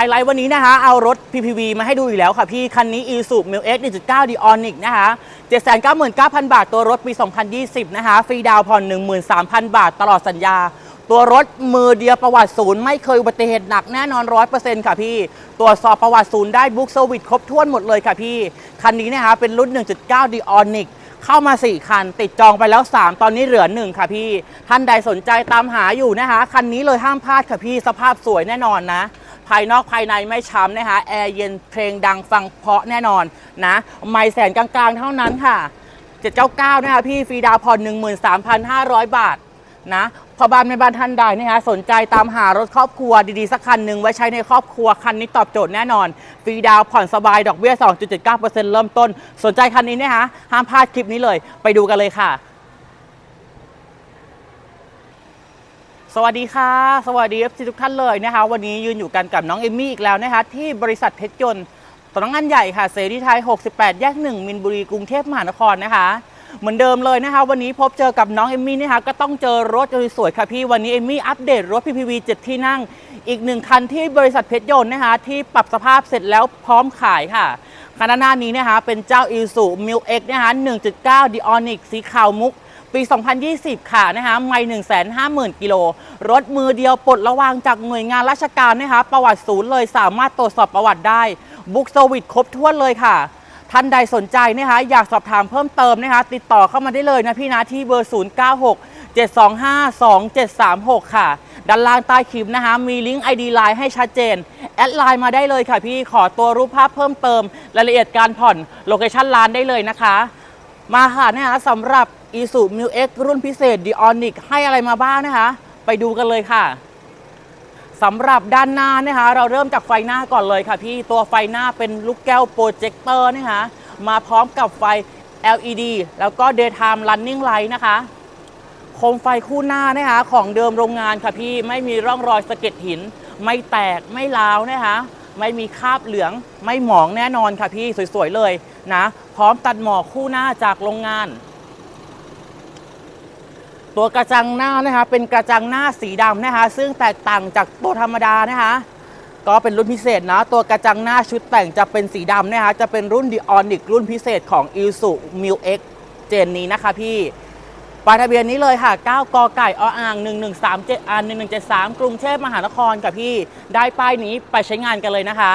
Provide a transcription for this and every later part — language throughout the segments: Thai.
ไฮไลท์วันนี้นะคะเอารถ PPV มาให้ดูอีกแล้วค่ะพี่ คันนี้ i s u m i l X 1.9 d i o n i c นะคะ799,000 บาท ตัวรถปี 2020 นะคะ ฟรีดาวน์ผ่อน 13,000 บาท ตลอดสัญญา ตัวรถมือเดียวประวัติศูนย์ ไม่เคยอุบัติเหตุหนักแน่นอน 100%ค่ะพี่ ตรวจสอบประวัติศูนย์ได้บุ๊กเซอร์วิสครบถ้วนหมดเลยค่ะพี่ คันนี้นะคะเป็นรุ่น 1.9 d i o n i c เข้ามา 4 คัน ติดจองไปแล้ว 3 ตอนนี้เหลือ 1 ค่ะพี่ ท่านใดสนใจตามหาอยู่นะคะ คันนี้เลยห้ามพลาดค่ะพี่ สภาพสวยแน่นอนนะ ภายนอกภายในไม่ช้ำนะคะแอร์เย็นเพลงดังฟังเพาะแน่นอนนะไม่แสนกลางๆเท่านั้นค่ะ799นะคะพี่ฟรีดาวน์ผ่อน13,500 บาทนะพอบ้านในบ้านท่านใดนะคะสนใจตามหารถครอบครัวดีๆ สักคันหนึ่งไว้ใช้ในครอบครัวคันนี้ตอบโจทย์แน่นอนฟรีดาวน์ผ่อนสบายดอกเบี้ย 2.79%เริ่มต้น สนใจคันนี้นะคะห้ามพลาดคลิปนี้เลย ไปดูกันเลยค่ะ สวัสดีค่ะ สวัสดีทุกท่านเลยนะคะ วันนี้ยืนอยู่กันกับน้องเอมี่อีกแล้วนะคะ ที่บริษัทเพชรยนต์สำนักงานใหญ่ค่ะเสรีไทย 68 แยก 1 มินบุรีกรุงเทพมหานครนะคะ เหมือนเดิมเลยนะคะ วันนี้พบเจอกับน้องเอมี่นะคะก็ต้องเจอรถสวยๆค่ะพี่วันนี้เอมี่อัปเดตรถ PPV 7 ที่นั่ง อีกหนึ่งคันที่บริษัทเพชรยนต์นะคะ ที่ปรับสภาพเสร็จแล้วพร้อมขายค่ะคันหน้านี้นะคะเป็นเจ้า i s u m i l X นะคะ1.9 d i o n i c สีขาวมุก ปี 2020 ค่ะนะคะไม่150,000 กิโล รถมือเดียวปลดระวางจากหน่วยงานราชการนะคะ ประวัติศูนย์เลยสามารถตรวจสอบประวัติได้ บุ๊กเซวิสครบถ้วนเลยค่ะ ท่านใดสนใจนะคะอยากสอบถามเพิ่มเติมนะคะ ติดต่อเข้ามาได้เลยนะพี่นะที่เบอร์ 096 725 2736 ค่ะ ด้านล่างใต้คลิปนะคะ มีลิงก์ ID Line ให้ชัดเจน แอดไลน์มาได้เลยค่ะพี่ขอตัวรูปภาพเพิ่มเติม รายละเอียดการผ่อน โลเคชั่นร้านได้เลยนะคะ มาค่ะเนะคะสำหรับ i s u m i l X รุ่นพิเศษ d i o n i c ให้อะไรมาบ้างนะคะ ไปดูกันเลยค่ะสำหรับด้านหน้านะคะ เราเริ่มจากไฟหน้าก่อนเลยค่ะพี่ตัวไฟหน้าเป็นลูกแก้วโปรเจคเตอร์นะคะมาพร้อมกับไฟ LED แล้วก็ daytime running light นะคะโคมไฟคู่หน้านะคะของเดิมโรงงานค่ะพี่ไม่มีร่องรอยสะเก็ดหิน ไม่แตกไม่ร้าวนะคะไม่มีคราบเหลืองไม่หมองแน่นอนค่ะพี่สวยๆเลย นะ พร้อมตัดหมอกคู่หน้าจากโรงงาน ตัวกระจังหน้านะคะ เป็นกระจังหน้าสีดำนะคะ ซึ่งแตกต่างจากตัวธรรมดานะคะ ก็เป็นรุ่นพิเศษนะ ตัวกระจังหน้าชุดแต่งจะเป็นสีดำนะคะ จะเป็นรุ่น d i o n i c รุ่นพิเศษของ i s u m i l X เอ็กเจนนี้นะคะพี่ป้ายทะเบียนนี้เลยค่ะ 9 กไก่ออ่าง 1137อัน1173 กรุงเทพมหานครค่ะพี่ ได้ป้ายนี้ไปใช้งานกันเลยนะคะ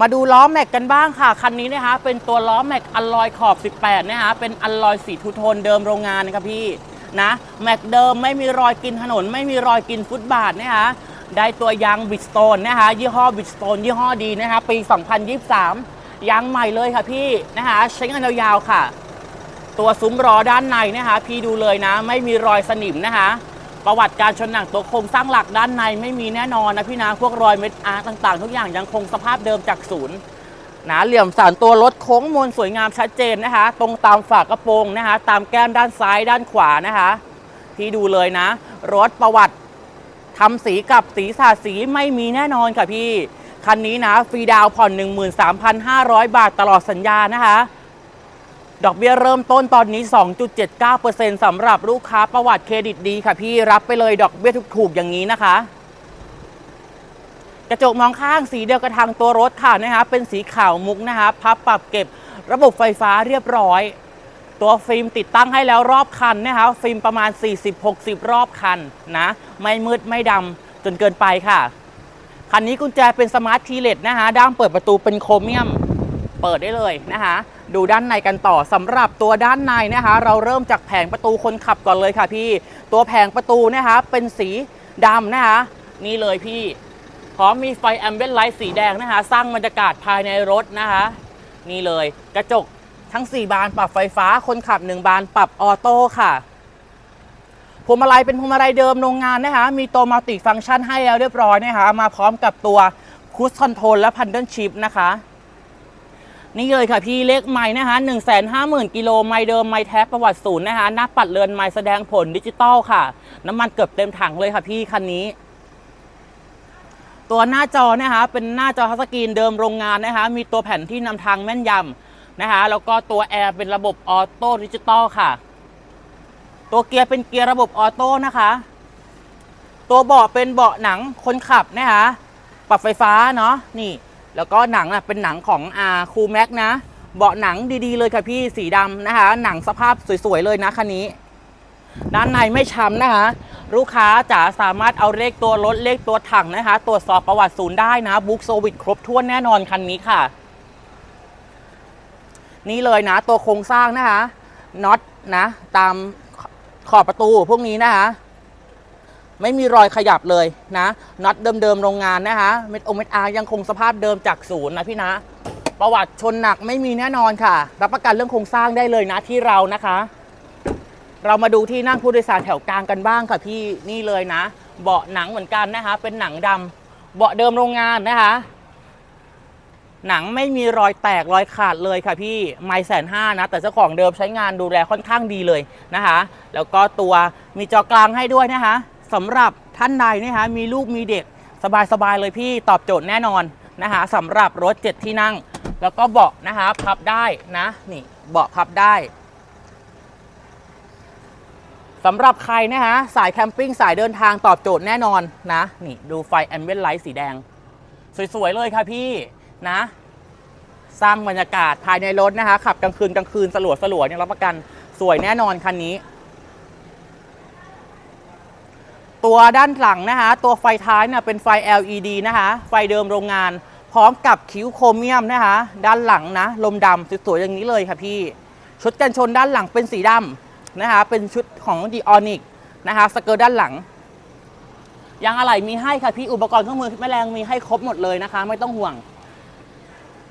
มาดูล้อแม็กกันบ้างค่ะ คันนี้นะคะ เป็นตัวล้อแม็กอลลอยขอบ 18 นะคะ เป็นอลลอยสีทูโทนเดิมโรงงานนะครับพี่นะแม็กเดิมไม่มีรอยกินถนน ไม่มีรอยกินฟุตบาทนะคะได้ตัวยางบิ s สโตนนะคะยี่ห้อบิ s สโตนยี่ห้อดีนะคะปี 2023 ยางใหม่เลยค่ะพี่นะคะใช้งานยาวๆค่ะ ตัวซุ้มล้อด้านในนะคะ พี่ดูเลยนะ ไม่มีรอยสนิมนะคะ ประวัติการชนหนักตัวโครงสร้างหลักด้านในไม่มีแน่นอนนะพี่นะพวกรอยเม็ดอาร์ต่างๆ ทุกอย่างยังคงสภาพเดิมจากศูนย์นะเหลี่ยมสันตัวรถโค้งมนสวยงามชัดเจนนะคะ ตรงตามฝากระโปรงนะคะ ตามแก้มด้านซ้ายด้านขวานะคะพี่ดูเลยนะ รถประวัติทำสีกับสีสาสีไม่มีแน่นอนค่ะพี่ คันนี้นะฟรีดาวน์ผ่อน 13,500 บาทตลอดสัญญานะคะ ดอกเบี้ยเริ่มต้นตอนนี้ 2.79%สำหรับลูกค้าประวัติเครดิตดีค่ะพี่รับไปเลยดอกเบี้ยถูกๆอย่างนี้นะคะ กระจกมองข้างสีเดียวกับทางตัวรถค่ะนะคะเป็นสีขาวมุกนะคะพับปรับเก็บระบบไฟฟ้าเรียบร้อย ตัวฟิล์มติดตั้งให้แล้วรอบคันนะคะฟิล์มประมาณ 40-60 รอบคันนะไม่มืดไม่ดำจนเกินไปค่ะคันนี้กุญแจเป็นสมาร์ททีเลตนะคะด้ามเปิดประตูเป็นโครเมียมเปิดได้เลยนะคะ ดูด้านในกันต่อสำหรับตัวด้านในนะคะ เราเริ่มจากแผงประตูคนขับก่อนเลยค่ะพี่ ตัวแผงประตูนะคะเป็นสีดำนะคะ นี่เลยพี่พร้อมมีไฟแอมเบียนไลท์สีแดงนะคะ สร้างบรรยากาศภายในรถนะคะ นี่เลยกระจกทั้ง 4 บานปรับไฟฟ้าคนขับ 1 บานปรับออโต้ค่ะพวงมาลัยเป็นพวงมาลัยเดิมโรงงานนะคะ มีตัวมัลติฟังก์ชันให้แล้วเรียบร้อยนะคะ มาพร้อมกับตัวคูสคอนโทรลและพันเดิลชิพนะคะ นี่เลยค่ะพี่เลขไม้นะคะ1 5 0 0 0 0กิโลไม้เดิมไม้แท้ประวัติศูนย์นะคะหน้าปัดเรือนไม้แสดงผลดิจิตอลค่ะ น้ำมันเกือบเต็มถังเลยค่ะพี่คันนี้ ตัวหน้าจอนะคะเป็นหน้าจอทัชสกรีนเดิมโรงงานนะคะ มีตัวแผ่นที่นำทางแม่นยำนะคะ แล้วก็ตัวแอร์เป็นระบบออโต้ดิจิตอลค่ะ ตัวเกียร์เป็นเกียร์ระบบออโต้นะคะ ตัวเบาะเป็นเบาะหนังคนขับนะคะ ปรับไฟฟ้าเนาะนี่ แล้วก็หนังอะเป็นหนังของอาคูแม็กนะ เบาะหนังดีๆเลยค่ะพี่สีดำนะคะ หนังสภาพสวยๆเลยนะคันนี้ ด้านในไม่ช้ำนะคะ ลูกค้าจะสามารถเอาเลขตัวรถเลขตัวถังนะคะ ตรวจสอบประวัติศูนย์ได้นะบุ๊กโซวิตครบถ้วนแน่นอนคันนี้ค่ะ นี่เลยนะ ตัวโครงสร้างนะคะน็อตนะ ตามขอบประตูพวกนี้นะคะ ไม่มีรอยขยับเลยนะน็อตเดิมๆโรงงานนะคะเม็ดโอเม็ดอาร์ยังคงสภาพเดิมจากศูนย์นะพี่นะ ประวัติชนหนักไม่มีแน่นอนค่ะ รับประกันเรื่องโครงสร้างได้เลยนะที่เรานะคะ เรามาดูที่นั่งผู้โดยสารแถวกลางกันบ้างค่ะพี่นี่เลยนะ เบาะหนังเหมือนกันนะคะ เป็นหนังดำเบาะเดิมโรงงานนะคะ หนังไม่มีรอยแตกรอยขาดเลยค่ะพี่ไม่แสนห้านะ แต่เจ้าของเดิมใช้งานดูแลค่อนข้างดีเลยนะคะ แล้วก็ตัวมีจอกลางให้ด้วยนะคะ สำหรับท่านใดนะคะมีลูกมีเด็กสบายๆเลยพี่ตอบโจทย์แน่นอนนะคะสำหรับรถเจ็ดที่นั่ง แล้วก็เบาะนะคะพับได้นะนี่เบาะพับได้สำหรับใครนะคะสายแคมปิ้งสายเดินทางตอบโจทย์แน่นอนนะนี่ดูไฟแอมเบ n ไลท์สีแดง สวย ๆ เลยค่ะพี่นะ สร้างบรรยากาศภายในรถนะคะขับกลางคืนกลางคืนสลัวสลัวยังรับประกันสวยแน่นอนคันนี้ ตัวด้านหลังนะคะ ตัวไฟท้ายเนี่ยเป็นไฟ LED นะคะ ไฟเดิมโรงงาน พร้อมกับคิ้วโครเมียมนะคะ ด้านหลังนะ ลมดำสวยๆอย่างนี้เลยค่ะพี่ ชุดกันชนด้านหลังเป็นสีดำนะคะ เป็นชุดของดีออนิกนะคะ สเกิร์ตด้านหลังยางอะไหล่มีให้ค่ะพี่ อุปกรณ์เครื่องมือแม่แรงมีให้ครบหมดเลยนะคะ ไม่ต้องห่วง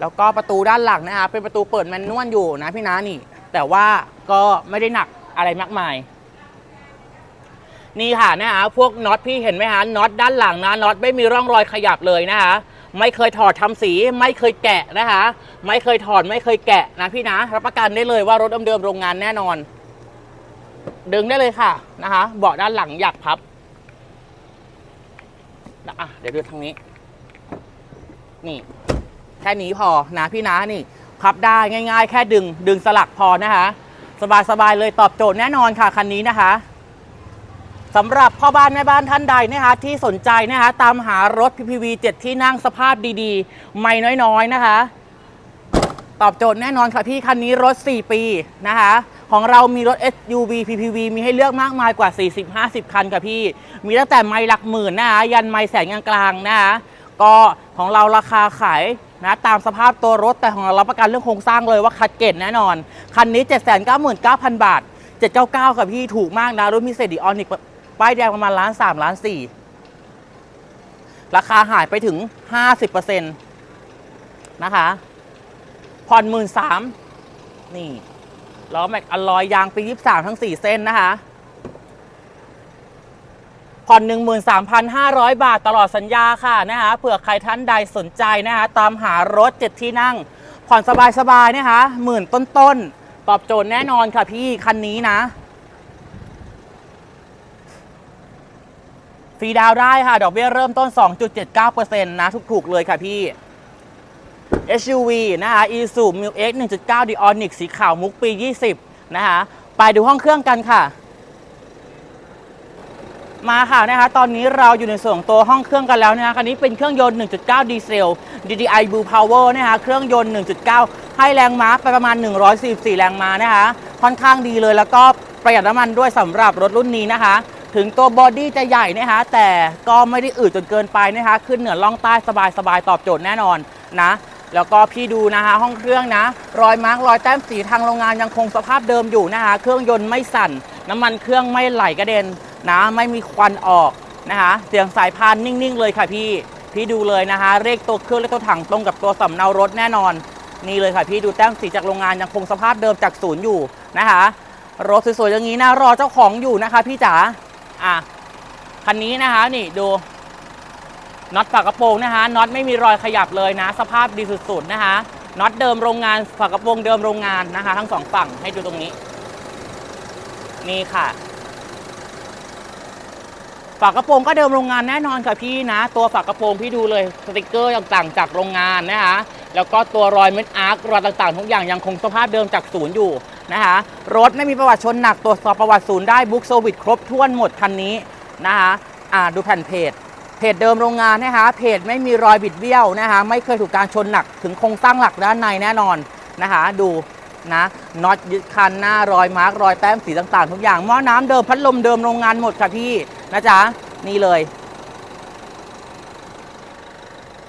แล้วก็ประตูด้านหลังนะคะ เป็นประตูเปิดแมนนวลอยู่นะพี่นะนี่ แต่ว่าก็ไม่ได้หนักอะไรมากมาย นี่ค่ะนะคะพวกน็อตพี่เห็นไหมคะน็อตด้านหลังนะน็อตไม่มีร่องรอยขยับเลยนะคะไม่เคยถอดทำสีไม่เคยแกะนะคะไม่เคยถอดไม่เคยแกะนะพี่นะรับประกันได้เลยว่ารถเดิมๆโรงงานแน่นอน ดึงได้เลยค่ะนะคะเบาะด้านหลังอยากพับอะเดี๋ยวดูทางนี้ นี่แค่นี้พอนะพี่นะนี่ พับได้ง่าย ๆ แค่ดึง ดึงสลักพอนะคะสบายๆเลยตอบโจทย์แน่นอนค่ะคันนี้นะคะ สำหรับพ่อบ้านแม่บ้านท่านใดนะคะที่สนใจนะคะตามหารถ PPV 7 ที่นั่งสภาพดีๆ ไม่น้อยๆนะคะ ตอบโจทย์แน่นอนค่ะพี่คันนี้รถ 4 ปีนะคะ ของเรามีรถ SUV PPV มีให้เลือกมากมายกว่า 40-50 คันค่ะพี่ มีตั้งแต่ไม่หลักหมื่นนะคะยันไม่แสนกลางๆนะคะก็ของเราราคาขายนะตามสภาพตัวรถแต่ของเรารับประกันเรื่องโครงสร้างเลยว่าคัดเกตแน่นอน คันนี้ 799,000 บาท 799ค่ะพี่ถูกมากนะรุ่นพิเศษดีออนิก ป้ายแดงประมาณล้านสามล้านสี่ราคาหายไปถึง50%นตนะคะ ผ่อนหมื่นสามนี่ล้อแม็กอลลอยยางปียี่สามทั้งสี่เส้นนะคะ ผ่อน13,500บาทตลอดสัญญาค่ะนะคะเผื่อใครท่านใดสนใจนะคะ ตามหารถเจ็ดที่นั่ง ผ่อนสบายๆนะคะหมื่นต้นๆตอบโจทย์แน่นอนค่ะพี่คันนี้นะ ฟรีดาวได้ค่ะ ดอกเบี้ยเริ่มต้น 2.79%นะถูกๆเลยค่ะพี่ SUV นะคะ Isuzu Mu X 1.9 Dionic สีขาวมุกปี 20 นะคะ ไปดูห้องเครื่องกันค่ะ มาค่ะนะคะ ตอนนี้เราอยู่ในส่วนของตัวห้องเครื่องกันแล้วนะคะคันนี้เป็นเครื่องยนต์ 1.9 ดีเซล DDI Blue Power นะคะ เครื่องยนต์ 1.9 ให้แรงม้าไปประมาณ 144 แรงม้านะคะ ค่อนข้างดีเลยแล้วก็ประหยัดน้ำมันด้วยสำหรับรถรุ่นนี้นะคะ ถึงตัวบอดี้จะใหญ่นะคะแต่ก็ไม่ได้อืดจนเกินไปนะคะขึ้นเหนือล่องใต้สบายๆตอบโจทย์แน่นอนนะ แล้วก็พี่ดูนะคะห้องเครื่องนะ รอยมาร์กรอยแต้มสีทางโรงงานยังคงสภาพเดิมอยู่นะคะเครื่องยนต์ไม่สั่น น้ำมันเครื่องไม่ไหลกระเด็นนะไม่มีควันออกนะคะเสียงสายพานนิ่งๆเลยค่ะพี่พี่ดูเลยนะคะเลขตัวเครื่องเลขตัวถังตรงกับตัวสำเนารถแน่นอน นี่เลยค่ะพี่ดูแต้มสีจากโรงงานยังคงสภาพเดิมจากศูนย์อยู่นะคะรถสวยๆอย่างนี้นะรอเจ้าของอยู่นะคะ พี่จ๋า อะคันนี้นะคะนี่ดูน็อตฝากระโปรงนะคะน็อตไม่มีรอยขยับเลยนะ สภาพดีสุดๆนะคะน็อตเดิมโรงงานฝากระโปรงเดิมโรงงานนะคะ ทั้งสองฝั่งให้ดูตรงนี้ นี่ค่ะฝากระโปรงก็เดิมโรงงานแน่นอนค่ะพี่นะ ตัวฝากระโปรงพี่ดูเลยสติกเกอร์ต่างๆ จากโรงงานนะคะแล้วก็ตัวรอยเม็ดอาร์ครอยต่างๆทุกอย่างยังคงสภาพเดิมจากศูนย์อยู่ นะคะ รถไม่มีประวัติชนหนักตรวจสอบประวัติศูนย์ได้บุ๊กโซวิตครบถ้วนหมดคันนี้นะคะอ่าดูแผ่นเพจ เพจเดิมโรงงานนะคะเพจไม่มีรอยบิดเบี้ยวนะคะไม่เคยถูกการชนหนักถึงโครงสร้างหลักด้านในแน่นอนนะคะดูนะน็อตยึดคันหน้ารอยมาร์กรอยแต้มสีต่างๆ ทุกอย่างหม้อน้ำเดิมพัดลมเดิมโรงงานหมดค่ะพี่นะจ๊ะนี่เลย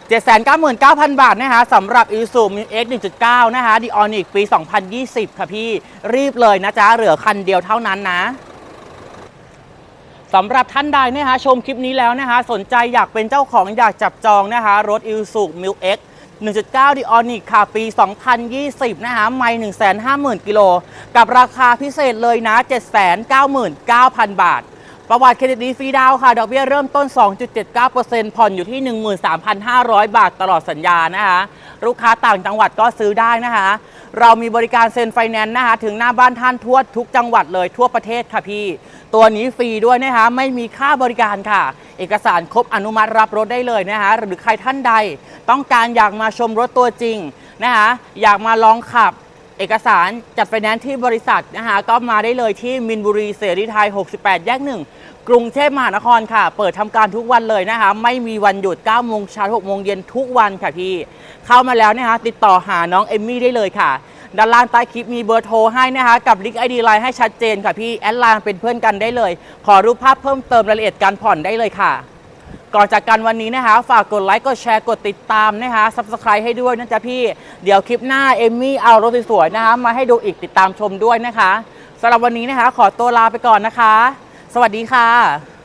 799,000 บาทนะคะสำหรับ i s u m X 1.9 นะคะ d i o n i c ปี 2020 ค่ะพี่รีบเลยนะจ๊ะ เหลือคันเดียวเท่านั้นนะสำหรับท่านใดนะคะชมคลิปนี้แล้วนะคะสนใจอยากเป็นเจ้าของอยากจับจองนะคะรถ i s u m i l X 1.9 d i o n i c ค่ะ ปี 2020 นะคะไม่150,000 กิโล กับราคาพิเศษเลยนะ 799,000 บาท ประวัติเครดิตดีฟรีดาวค่ะ ดอกเบี้ยเริ่มต้น 2.79%ผ่อนอยู่ที่ 13,500 บาทตลอดสัญญานะคะ ลูกค้าต่างจังหวัดก็ซื้อได้นะคะ เรามีบริการเซ็นไฟแนนซ์นะคะ ถึงหน้าบ้านท่านทั่วทุกจังหวัดเลยทั่วประเทศค่ะพี่ ตัวนี้ฟรีด้วยนะคะ ไม่มีค่าบริการค่ะ เอกสารครบอนุมัติรับรถได้เลยนะคะ หรือใครท่านใด ต้องการอยากมาชมรถตัวจริงนะคะ อยากมาลองขับ เอกสารจัดไฟแนนซ์ที่บริษัทนะคะก็มาได้เลยที่มินบุรีเสรีไทย 68 แยกหนึ่งกรุงเทพมหานครค่ะ เปิดทำการทุกวันเลยนะคะ ไม่มีวันหยุด 9 โมงเช้า6โมงเย็นทุกวันค่ะพี่ เข้ามาแล้วนะคะติดต่อหาน้องเอมมี่ได้เลยค่ะ ด้านล่างใต้คลิปมีเบอร์โทรให้นะคะ กับลิงก์ไอดีไลน์ให้ชัดเจนค่ะพี่ แอดไลน์เป็นเพื่อนกันได้เลย ขอรูปภาพเพิ่มเติมรายละเอียดการผ่อนได้เลยค่ะ ก่อนจากกันวันนี้นะคะ ฝากกดไลค์กดแชร์กดติดตามนะคะ subscribe ให้ด้วยนะจ๊ะพี่ เดี๋ยวคลิปหน้าเอมมี่เอารถสวยๆนะคะ มาให้ดูอีกติดตามชมด้วยนะคะสำหรับวันนี้นะคะ ขอตัวลาไปก่อนนะคะ สวัสดีค่ะ